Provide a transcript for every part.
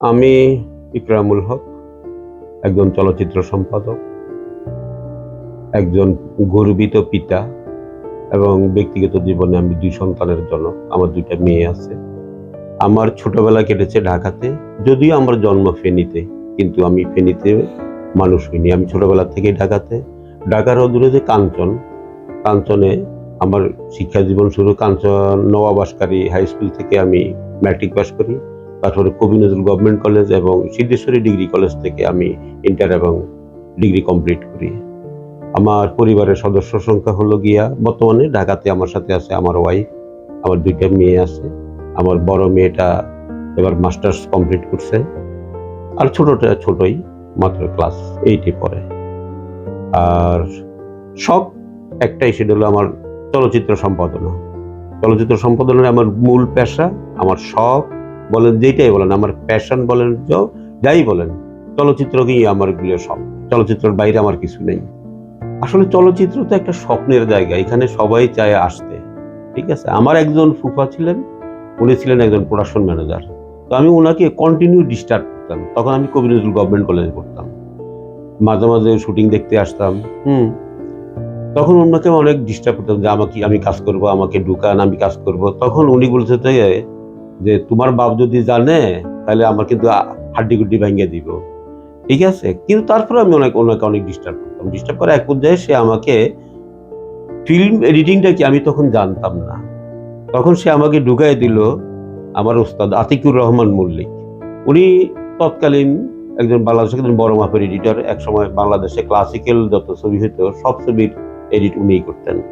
আমি ইকরামুল হক, একজন চলচ্চিত্র সম্পাদক, একজন গর্বিত পিতা এবং ব্যক্তিগত জীবনে আমি দুই সন্তানের জনক, আমার দুইটা মেয়ে আছে। আমার ছোটবেলা কেটেছে ঢাকাতে, যদিও আমার জন্ম ফেনীতে, কিন্তু আমি ফেনীতে মানুষ হইনি। আমি ছোটবেলা থেকে ঢাকাতে। ঢাকার অদূরে যে কাঞ্চন, কাঞ্চনে আমার শিক্ষা জীবন শুরু, কাঞ্চন নবাবাসকারী হাই স্কুল থেকে আমি ম্যাট্রিক পাস করি। তারপরে কবি নজরুল গভর্নমেন্ট কলেজ এবং সিদ্ধেশ্বরী ডিগ্রি কলেজ থেকে আমি ইন্টার এবং ডিগ্রি কমপ্লিট করি। আমার পরিবারের সদস্য সংখ্যা হলো গিয়া, বর্তমানে ঢাকাতে আমার সাথে আছে আমার ওয়াইফ আমার দুইটা মেয়ে আছে, আমার বড় মেয়েটা এবার মাস্টার্স কমপ্লিট করছে, আর ছোটটা ছোটই মাত্র ক্লাস এইটে পড়ে। আর শখ একটাই সেটা হলো আমার চলচ্চিত্র সম্পাদনা। চলচ্চিত্র সম্পাদনার আমার মূল পেশা, আমার শখ বলেন যেটাই বলেন আমার প্যাশন বলেন যাই বলেন চলচ্চিত্রকেই আমারগুলো সব চলচ্চিত্রের বাইরে আমার কিছু নেই। আসলে চলচ্চিত্র তো একটা স্বপ্নের জায়গা এখানে সবাই চায় আসতে। ঠিক আছে? আমার একজন ফুফা ছিলেন উনি ছিলেন একজন প্রোডাকশন ম্যানেজার তো আমি ওনাকে কন্টিনিউ ডিস্টার্ব করতাম। তখন আমি কবি নজরুল গভর্নমেন্ট কলেজে পড়তাম। মাঝে মাঝে শুটিং দেখতে আসতাম। হুম। তখন ওনাকে অনেক ডিস্টার্ব করতাম যে আমাকে আমি কাজ করব আমাকে ঢুকান আমি কাজ করব। তখন উনি বলছে যে, যে তোমার বাপ যদি জানে, তাহলে আমার কিন্তু হাড্ডি গুড্ডি ভেঙে দিব। ঠিক আছে? কিন্তু তারপরে আমি অনেক ওনাকে অনেক ডিস্টার্ব করতাম। ডিস্টার্ব করে এক পর্যায়ে সে আমাকে ফিল্ম এডিটিংটা কি আমি তখন জানতাম না। তখন সে আমাকে ঢুকাই দিল আমার ওস্তাদ আতিকুর রহমান মল্লিক। উনি তৎকালীন একজন বাংলাদেশের একজন বড় মাপের এডিটর একসময় বাংলাদেশে ক্লাসিক্যাল যত ছবি হতো সব ছবির এডিট উনিই করতেন।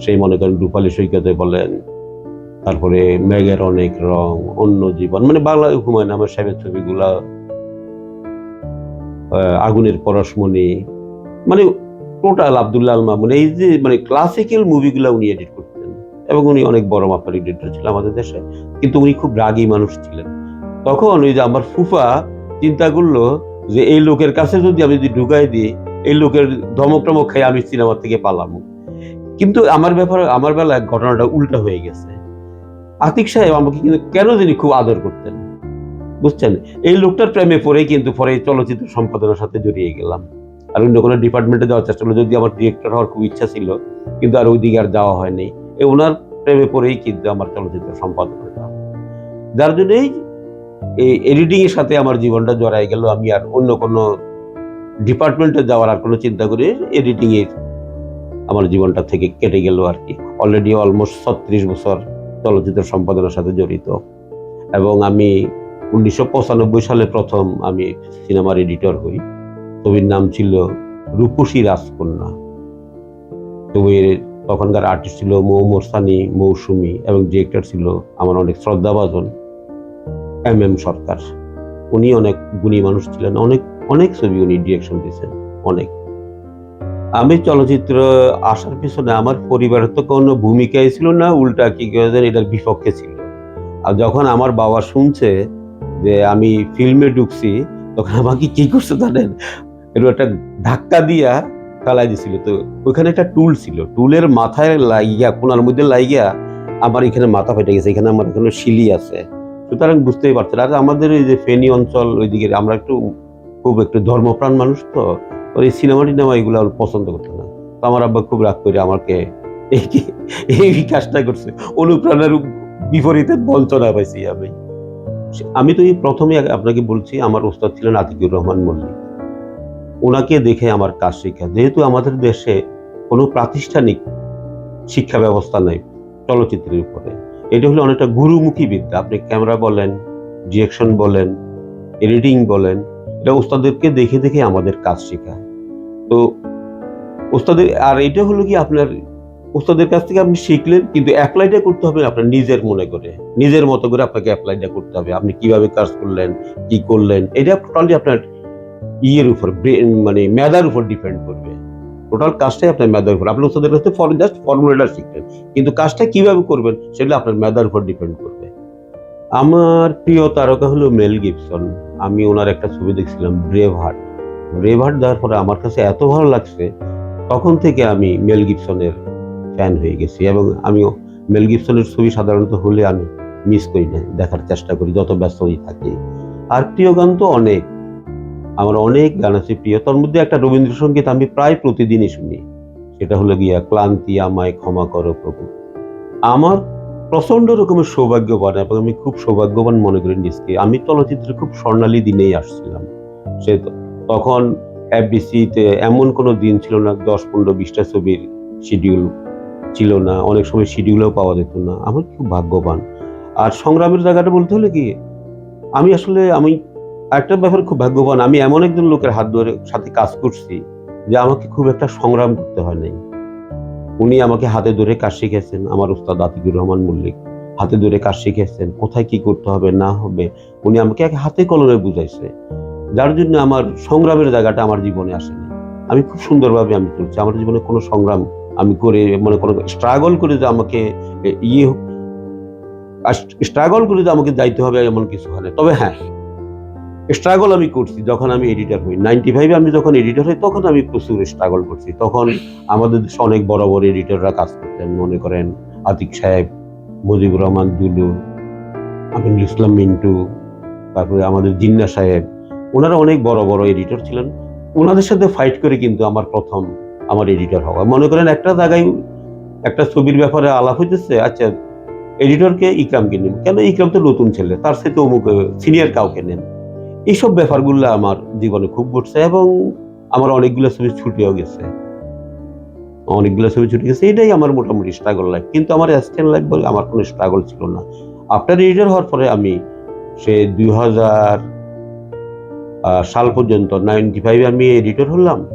সেই মনে করেন রূপালী সৈকতে বলেন তারপরে মেঘের অনেক রং, অন্য জীবন মানে বাংলা হুমায়ুন আহমেদ সাহেবের ছবিগুলা আগুনের পরশমণি মানে টোটাল আবদুল্লাহ আল মামুন, এই যে মানে ক্লাসিক্যাল মুভিগুলো উনি এডিট করতেন, এবং উনি অনেক বড় মাপের এডিটর ছিলেন আমাদের দেশে, কিন্তু উনি খুব রাগী মানুষ ছিলেন। তখন ওই যে আমার ফুফা চিন্তা করল যে এই লোকের কাছে যদি আমি যদি ঢুকাই দিই, এই লোকের ধমক টমক খাই আমি সিনেমা থেকে পালাম কিন্তু আমার ব্যাপারে, আমার বেলায় ঘটনাটা উল্টা হয়ে গেছে। আতিক সাহেব আমাকে কিন্তু কেন জানি খুব আদর করতেন? বুঝছেন? এই লোকটার প্রেমে পড়েই কিন্তু পরে চলচ্চিত্র সম্পাদনার সাথে জড়িয়ে গেলাম। আর অন্য কোনো ডিপার্টমেন্টে যাওয়ার চেষ্টা করল, যদি আমার ডিরেক্টর হওয়ার খুব ইচ্ছা ছিল, কিন্তু আর ওইদিকে আর যাওয়া হয়নি। এই ওনার প্রেমে পড়েই কিন্তু আমার চলচ্চিত্র সম্পাদনাটা। যার জন্যই এই এডিটিংয়ের সাথে আমার জীবনটা জড়াই গেল। আমি আর অন্য কোনো ডিপার্টমেন্টে যাওয়ার আর কোনো চিন্তা করি এডিটিংয়ের আমার জীবনটা থেকে কেটে গেল আর কি। অলরেডি অলমোস্ট ছত্রিশ বছর চলচ্চিত্র সম্পাদনার সাথে জড়িত। এবং আমি উনিশশো পঁচানব্বই সালে প্রথম আমি সিনেমার এডিটর হই। ছবির নাম ছিল রূপসী রাজকন্যা। ছবির তখনকার আর্টিস্ট ছিল মৌ মোরসানি, মৌসুমি এবং ডিরেক্টর ছিল আমার অনেক শ্রদ্ধাভাজন এম এম সরকার। উনি অনেক গুণী মানুষ ছিলেন, অনেক অনেক ছবি উনি ডিরেকশন দিয়েছেন, অনেক। আমি চলচ্চিত্র আসার পিছনে আমার পরিবারের তো কোনো ভূমিকাই ছিল না, উল্টা কি কেউ এটার বিপক্ষে ছিল। আর যখন আমার বাবা শুনছে যে আমি ফিল্মে ঢুকছি, তখন আমাকে কি করছে জানেন? এরকম একটা ধাক্কা দিয়া ফেলাই দিছিল। তো ওইখানে একটা টুল ছিল। টুলের মাথায় লাগিয়া কোনার মধ্যে লাগিয়া আমার এখানে মাথা ফেটে গেছে। এখানে আমার এখানে শিলি আছে। সুতরাং বুঝতেই পারছেন। আর আমাদের এই যে ফেনী অঞ্চল, ওইদিকে আমরা একটু খুব একটু ধর্মপ্রাণ মানুষ তো। ওই সিনেমা টিনেমা এগুলো পছন্দ করতো না। তো আমার আব্বা খুব রাগ করে আমাকে এই এই কাজটা করছে। অনুপ্রাণের বিপরীতে বঞ্চনা পাইছি আমি। আমি তো এই প্রথমে আপনাকে বলছি, আমার ওস্তাদ ছিলেন আতিকুর রহমান মল্লিক। ওনাকে দেখে আমার কাজ শেখা যেহেতু আমাদের দেশে কোনো প্রাতিষ্ঠানিক শিক্ষা ব্যবস্থা নেই চলচ্চিত্রের উপরে, এটা হলো অনেকটা গুরুমুখী বিদ্যা। আপনি ক্যামেরা বলেন, ডিরেকশন বলেন, এডিটিং বলেন, এটা ওস্তাদেরকে দেখে দেখে আমাদের কাজ শেখা তো ওস্তাদের আর এটা হলো কি আপনার, ওস্তাদের কাছ থেকে আপনি শিখলেন, কিন্তু অ্যাপ্লাইটা করতে হবে আপনার নিজের মনে করে। নিজের মতো করে আপনাকে অ্যাপ্লাইটা করতে হবে। আপনি কীভাবে কাজ করলেন, কি করলেন, এটা টোটালি আপনার ইয়ের উপর মানে মেধার উপর ডিপেন্ড করবে। টোটাল কাজটাই আপনার মেধার উপর। আপনি ওস্তাদের কাছ থেকে জাস্ট ফর্মুলাটা শিখলেন। কিন্তু কাজটা কীভাবে করবেন সেগুলো আপনার মেধার উপর ডিপেন্ড করবে। আমার প্রিয় তারকা হলো মেল গিবসন আমি ওনার একটা ছবি দেখছিলাম ব্রেভ হার্ট ব্রেভ হার্ট দেওয়ার পরে আমার কাছে এত ভালো লাগছে, তখন থেকে আমি মেল গিবসনের ফ্যান হয়ে গেছি এবং আমিও মেল গিবসনের ছবি সাধারণত হলে আমি মিস করি না, দেখার চেষ্টা করি, যত ব্যস্তই থাকি। আর প্রিয় গান তো অনেক। আমার অনেক গান আছে প্রিয়, তার মধ্যে একটা রবীন্দ্রসঙ্গীত আমি প্রায় প্রতিদিনই শুনি, সেটা হলো গিয়া, ক্লান্তি আমায় ক্ষমা করো প্রভু। আমার প্রচণ্ড রকমের সৌভাগ্যবান, এবং আমি খুব সৌভাগ্যবান মনে করি নিজকে আমি চলচ্চিত্রে খুব স্বর্ণালী দিনেই আসছিলাম। সে তখন এফবিসিতে এমন কোনো দিন ছিল না, দশ পনেরো বিশটা ছবির শিডিউল ছিল না, অনেক সময় শিডিউলও পাওয়া যেত না। আমি খুব ভাগ্যবান। আর সংগ্রামের জায়গাটা বলতে হলে কি, আমি আসলে, আমি একটা ব্যাপারে খুব ভাগ্যবান, আমি এমন একজন লোকের হাত ধরে সাথে কাজ করছি যে আমাকে খুব একটা সংগ্রাম করতে হয় নাই। উনি আমাকে হাতে ধরে কাজ শিখেছেন, আমার উস্তাদ আতিকুর রহমান মল্লিক হাতে ধরে কাজ শিখেছেন, কোথায় কি করতে হবে, না হবে, উনি আমাকে এক হাতে কলমে বুঝাইছে। যার জন্য আমার সংগ্রামের জায়গাটা আমার জীবনে আসেনি। আমি খুব সুন্দরভাবে আমি চলছি। আমার জীবনে কোনো সংগ্রাম আমি করে মানে কোনো স্ট্রাগল করে যে আমাকে ইয়ে স্ট্রাগল করে যে আমাকে যাইতে হবে এমন কিছু হয় তবে হ্যাঁ স্ট্রাগল আমি করছি যখন আমি এডিটর হই। নাইনটি ফাইভে আমি যখন এডিটর হই, তখন আমি প্রচুর স্ট্রাগল করছি। তখন আমাদের দেশে অনেক বড় বড় এডিটররা কাজ করতেন। মনে করেন আতিক সাহেব, মুজিবুর রহমান, দুলু, আমিনুল ইসলাম মিন্টু, তারপরে আমাদের জিন্না সাহেব ওনারা অনেক বড় বড় এডিটর ছিলেন। ওনাদের সাথে ফাইট করে কিন্তু আমার প্রথম আমার এডিটর হওয়া। মনে করেন একটা জায়গায় একটা ছবির ব্যাপারে আলাপ হইতেছে আচ্ছা এডিটরকে ইকরামকে নিন? কেন ইকরাম তো নতুন ছেলে, তার সাথে অমুক সিনিয়র কাউকে নেন? এইসব ব্যাপারগুলো আমার জীবনে খুব ঘটছে এবং আমার অনেকগুলো ছবি ছুটিও গেছে। অনেকগুলো ছবি ছুটে গেছে, এটাই আমার মোটামুটি স্ট্রাগল লাইফ কিন্তু আমার অ্যাসিস্ট্যান্ট লাইফ বলে আমার কোনো স্ট্রাগল ছিল না। আফটার এডিটর হওয়ার পরে আমি সে দুই হাজার সাল পর্যন্ত নাইনটি ফাইভে আমি এডিটর হলাম।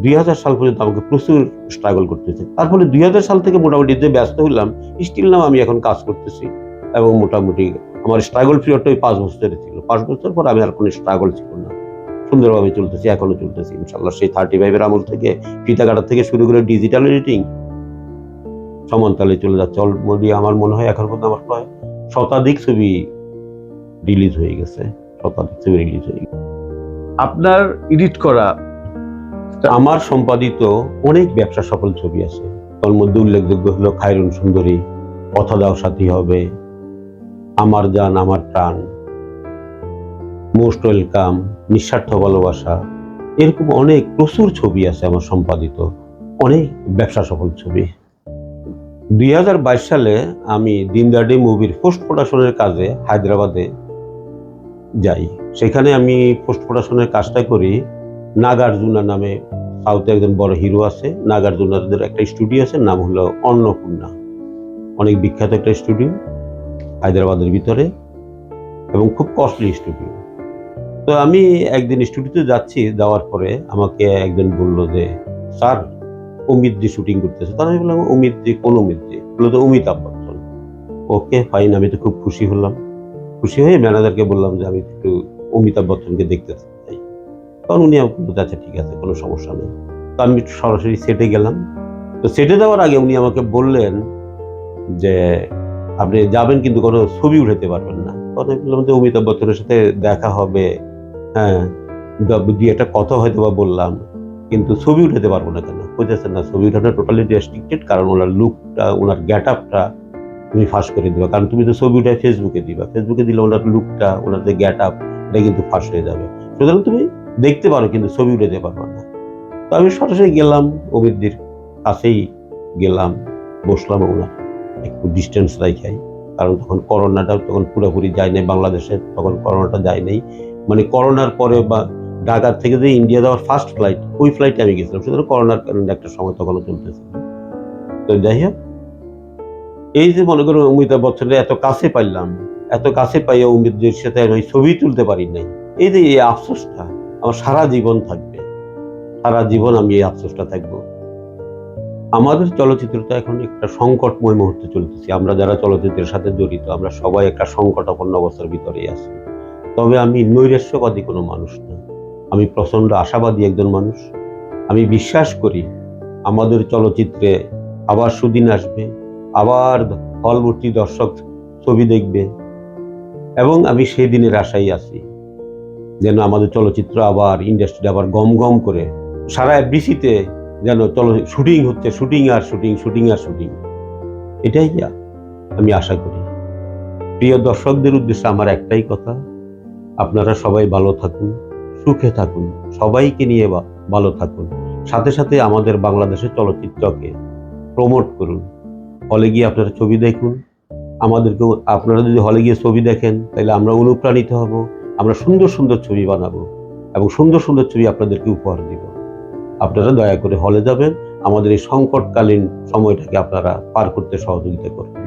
দুই হাজার সাল পর্যন্ত আমাকে প্রচুর স্ট্রাগল করতেছে। তারপরে দুই হাজার সাল থেকে মোটামুটি যে ব্যস্ত হলাম স্টিল নাম আমি এখন কাজ করতেছি। এবং মোটামুটি আমার স্ট্রাগল পিরিয়ডটা ওই পাঁচ বছরের ছিল। পাঁচ বছর পর আমি আর কোনো স্ট্রাগল ছিল না। সুন্দরভাবে চলতেছি, এখনও চলতেছি ইনশাল্লাহ সেই থার্টি ফাইভের আমল থেকে ফিতা কাটার থেকে শুরু করে ডিজিটাল এডিটিং সমানতালে চলে যাচ্ছে। অলরেডি আমার মনে হয় এখন পর্যন্ত আমার প্রায় শতাধিক ছবি রিলিজ হয়ে গেছে। শতাধিক ছবি রিলিজ হয়ে গেছে। আপনার এডিট করা আমার সম্পাদিত অনেক ব্যবসা সফল ছবি আছে। তার মধ্যে উল্লেখযোগ্য হলো খায়রুন সুন্দরী কথা দাও সাথী হবে, আমার জান, আমার প্রাণ, মোস্ট ওয়েলকাম, নিঃস্বার্থ ভালোবাসা, এরকম অনেক প্রচুর ছবি আছে আমার সম্পাদিত। অনেক ব্যবসা সফল ছবি। দুই হাজার বাইশ সালে আমি দিনদাডি মুভির পোস্ট প্রোডাকশনের কাজে হায়দ্রাবাদে যাই। সেখানে আমি পোস্ট প্রোডাকশনের কাজটা করি। নাগার্জুনা নামে সাউথে একজন বড় হিরো আছে। নাগার্জুনাদের একটা স্টুডিও আছে, নাম হলো অন্নপূর্ণা। অনেক বিখ্যাত একটা স্টুডিও হায়দ্রাবাদের ভিতরে এবং খুব কস্টলি স্টুডিও তো আমি একদিন স্টুডিওতে যাচ্ছি, যাওয়ার পরে আমাকে একজন বলল যে, স্যার, অমিত জি শুটিং করতেছে। তাহলে আমি বললাম, অমিত জি কোন অমিত জি বলল তো অমিতাভ বচ্চন। ওকে ফাইন আমি তো খুব খুশি হলাম। খুশি হয়ে ম্যানেজারকে বললাম যে আমি একটু অমিতাভ বচ্চনকে দেখতে চাই। তখন উনি আমাকে বলতে আচ্ছা ঠিক আছে, কোনো সমস্যা নেই। তো আমি সরাসরি সেটে গেলাম। তো সেটে যাওয়ার আগে উনি আমাকে বললেন যে, আপনি যাবেন কিন্তু কোনো ছবি উঠাতে পারবেন না। তখন আমি বললাম যে, অমিতাভ বচ্চনের সাথে দেখা হবে। হ্যাঁ দু একটা কথা হয়তো বা বললাম, কিন্তু ছবি উঠাতে পারব না কেন? বুঝতেছেন না, ছবি উঠানো টোটালি রেস্ট্রিক্টেড কারণ ওনার লুকটা ওনার গেট আপটা তুমি ফাঁস করে দিবা। কারণ তুমি তো ছবি উঠে ফেসবুকে দিবা। ফেসবুকে দিলে ওনার লুকটা ওনার যে গ্যাট আপ এটা কিন্তু ফাঁস হয়ে যাবে। সুতরাং তুমি দেখতে পারো, কিন্তু ছবি উঠাতে পারবে না। তো আমি সরাসরি গেলাম, অমিতদির কাছেই গেলাম, বসলাম ওনার একটু ডিস্টেন্স রাখাই কারণ তখন করোনাটা তখন পুরোপুরি যায় নাই বাংলাদেশে, তখন করোনাটা যায় নাই। মানে করোনার পরে বা ঢাকার থেকে যে ইন্ডিয়া যাওয়ার ফার্স্ট ফ্লাইট ওই ফ্লাইটে আমি গেছিলাম। সুতরাং করোনার কারণে একটা সময় তখনও চলতেছিল। তো যাই হোক এই যে মনে করো অমিতাভ বচ্চনের এত কাছে পাইলাম, এত কাছে পাইয়া অমিতদের সাথে আমি ছবি তুলতে পারি নাই, এই যে এই আফসোসটা আমার সারা জীবন থাকবে, সারা জীবন আমি এই আফসোসটা থাকব। আমাদের চলচ্চিত্রটা এখন একটা সংকটময় মুহূর্তে চলতেছি, আমরা যারা চলচ্চিত্রের সাথে জড়িত, আমরা সবাই একটা সংকটাপন্ন অবস্থার ভিতরেই আছি। তবে আমি নৈরাশ্যবাদী কোনো মানুষ না, আমি প্রচণ্ড আশাবাদী একজন মানুষ। আমি বিশ্বাস করি আমাদের চলচ্চিত্রে আবার সুদিন আসবে আবার হলভর্তি দর্শক ছবি দেখবে। এবং আমি সেই দিনের আশাই আছি যেন আমাদের চলচ্চিত্র আবার ইন্ডাস্ট্রি আবার গম গম করে সারা এফডিসিতে যেন চলো শুটিং হচ্ছে, শুটিং আর শুটিং শুটিং আর শুটিং। এটাই যা আমি আশা করি। প্রিয় দর্শকদের উদ্দেশ্যে আমার একটাই কথা, আপনারা সবাই ভালো থাকুন, সুখে থাকুন, সবাইকে নিয়ে ভালো থাকুন। সাথে সাথে আমাদের বাংলাদেশের চলচ্চিত্রকে প্রমোট করুন। হলে গিয়ে আপনারা ছবি দেখুন। আমাদেরকে আপনারা যদি হলে গিয়ে ছবি দেখেন, তাহলে আমরা অনুপ্রাণিত হব, আমরা সুন্দর সুন্দর ছবি বানাবো এবং সুন্দর সুন্দর ছবি আপনাদেরকে উপহার দিব। আপনারা দয়া করে হলে যাবেন, আমাদের এই সংকটকালীন সময়টাকে আপনারা পার করতে সহযোগিতা করুন